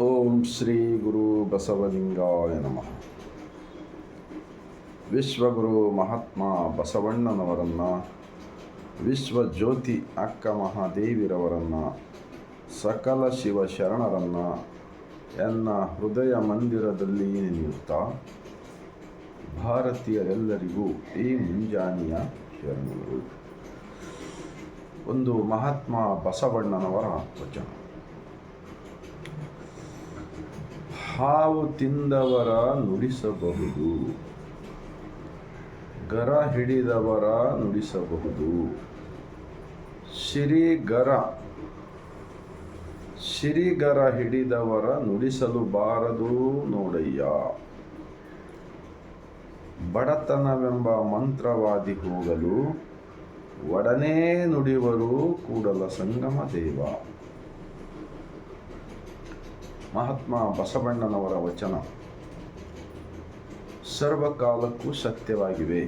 ಓಂ ಶ್ರೀ ಗುರು ಬಸವಲಿಂಗಾಯ ನಮಃ. ವಿಶ್ವಗುರು ಮಹಾತ್ಮ ಬಸವಣ್ಣನವರನ್ನು, ವಿಶ್ವಜ್ಯೋತಿ ಅಕ್ಕ ಮಹಾದೇವಿರವರನ್ನು, ಸಕಲ ಶಿವ ಶರಣರನ್ನು ಎನ್ನ ಹೃದಯ ಮಂದಿರದಲ್ಲಿ ನೆನೆಯುತ್ತಾ ಭಾರತೀಯರೆಲ್ಲರಿಗೂ ಈ ಮುಂಜಾನೆಯ ಶರಣರು ಒಂದು ಮಹಾತ್ಮ ಬಸವಣ್ಣನವರ ವಚನ. ಹಾವು ತಿಂದವರ ನುಡಿಸಬಹುದು. ಗರ ಹಿಡಿದವರ ನುಡಿಸಬಹುದು. ಶ್ರೀಗರ ಸಿರಿಗರ ಹಿಡಿದವರ ನುಡಿಸಲು ಬಾರದು ನೋಡಯ್ಯ. ಬಡತನವೆಂಬ ಮಂತ್ರವಾದಿ ಹೋಗಲು ಒಡನೇ ನುಡಿವರು ಕೂಡಲ ಸಂಗಮ ದೇವ. ಮಹಾತ್ಮ ಬಸವಣ್ಣನವರ ವಚನ. ಸರ್ವಕಾಲಕ್ಕೂ ಸತ್ಯವಾಗಿವೆ.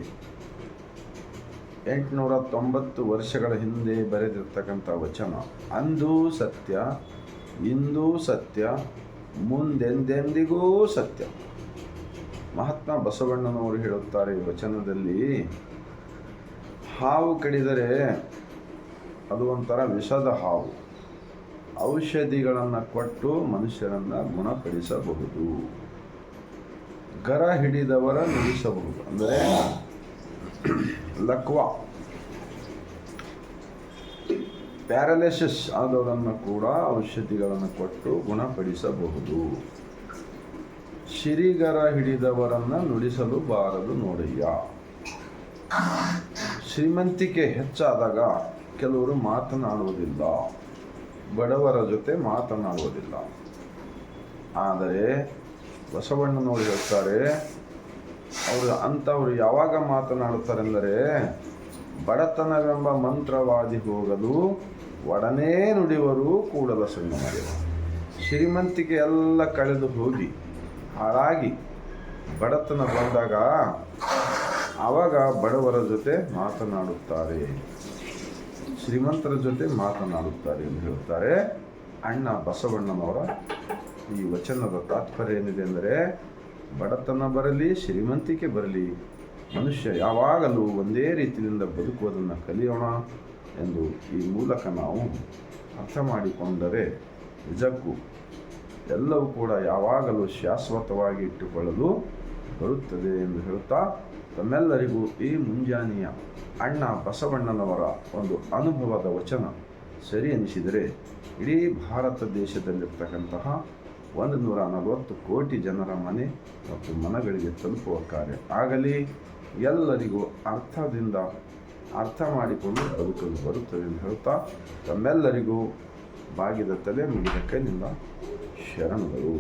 ಎಂಟುನೂರ ತೊಂಬತ್ತು ವರ್ಷಗಳ ಹಿಂದೆ ಬರೆದಿರ್ತಕ್ಕಂಥ ವಚನ. ಅಂದೂ ಸತ್ಯ, ಇಂದೂ ಸತ್ಯ, ಮುಂದೆಂದೆಂದಿಗೂ ಸತ್ಯ. ಮಹಾತ್ಮ ಬಸವಣ್ಣನವರು ಹೇಳುತ್ತಾರೆ ಈ ವಚನದಲ್ಲಿ, ಹಾವು ಕಡಿದರೆ ಅದು ಒಂಥರ ವಿಷದ ಹಾವು. ಔಷಧಿಗಳನ್ನು ಕೊಟ್ಟು ಮನುಷ್ಯರನ್ನು ಗುಣಪಡಿಸಬಹುದು. ಗರ ಹಿಡಿದವರ ನುಡಿಸಬಹುದು ಅಂದರೆ ಲಕ್ವ. ಪ್ಯಾರಲಿಸಿಸ್ ಆದವರನ್ನು ಕೂಡ ಔಷಧಿಗಳನ್ನು ಕೊಟ್ಟು ಗುಣಪಡಿಸಬಹುದು. ಸಿರಿಗರ ಹಿಡಿದವರನ್ನು ನುಡಿಸಲು ಬಾರದು ನೋಡಯ್ಯ. ಶ್ರೀಮಂತಿಕೆ ಹೆಚ್ಚಾದಾಗ ಕೆಲವರು ಮಾತನಾಡುವುದಿಲ್ಲ. ಬಡವರ ಜೊತೆ ಮಾತನಾಡುವುದಿಲ್ಲ. ಆದರೆ ಬಸವಣ್ಣನವರು ಹೇಳ್ತಾರೆ, ಅವರು ಅಂಥವ್ರು ಯಾವಾಗ ಮಾತನಾಡುತ್ತಾರೆಂದರೆ, ಬಡತನವೆಂಬ ಮಂತ್ರವಾದಿ ಹೋಗಲು ಒಡನೇ ನುಡಿವರು ಬಸವಣ್ಣ ಸಂಗಮದೇವ ಶ್ರೀಮಂತಿಕೆ ಎಲ್ಲ ಕಳೆದು ಹೋಗಿ, ಹಾಳಾಗಿ ಬಡತನ ಬಂದಾಗ ಆವಾಗ ಬಡವರ ಜೊತೆ ಮಾತನಾಡುತ್ತಾರೆ. ಶ್ರೀಮಂತರ ಜೊತೆ ಮಾತನಾಡುತ್ತಾರೆ ಎಂದು ಹೇಳುತ್ತಾರೆ. ಅಣ್ಣ ಬಸವಣ್ಣನವರ ಈ ವಚನದ ತಾತ್ಪರ್ಯ ಏನಿದೆ ಅಂದರೆ, ಬಡತನ ಬರಲಿ, ಶ್ರೀಮಂತಿಕೆ ಬರಲಿ, ಮನುಷ್ಯ ಯಾವಾಗಲೂ ಒಂದೇ ರೀತಿಯಿಂದ ಬದುಕುವುದನ್ನು ಕಲಿಯೋಣ ಎಂದು ಈ ಮೂಲಕ ನಾವು ಅರ್ಥ ಮಾಡಿಕೊಂಡರೆ ನಿಜಕ್ಕೂ ಎಲ್ಲವೂ ಕೂಡ ಯಾವಾಗಲೂ ಶಾಶ್ವತವಾಗಿ ಇಟ್ಟುಕೊಳ್ಳಲು ಬರುತ್ತದೆ ಎಂದು ಹೇಳುತ್ತಾ ತಮ್ಮೆಲ್ಲರಿಗೂ ಈ ಮುಂಜಾನೆಯ ಅಣ್ಣ ಬಸವಣ್ಣನವರ ಒಂದು ಅನುಭವದ ವಚನ. ಸರಿ ಅನಿಸಿದರೆ ಇಡೀ ಭಾರತ ದೇಶದಲ್ಲಿರ್ತಕ್ಕಂತಹ ಒಂದು ನೂರ ನಲವತ್ತು ಕೋಟಿ ಜನರ ಮನೆ ಮತ್ತು ಮನಗಳಿಗೆ ತಲುಪುವ ಕಾರ್ಯ. ಆಗಲಿ, ಎಲ್ಲರಿಗೂ ಅರ್ಥದಿಂದ ಅರ್ಥ ಮಾಡಿಕೊಂಡು ಬದುಕಲು ಬರುತ್ತದೆ ಎಂದು ಹೇಳುತ್ತಾ ತಮ್ಮೆಲ್ಲರಿಗೂ ಬಾಗಿದ ತಲೆ ಮುಗಿದ ಕೈನಿಂದ ಶರಣಗಳು.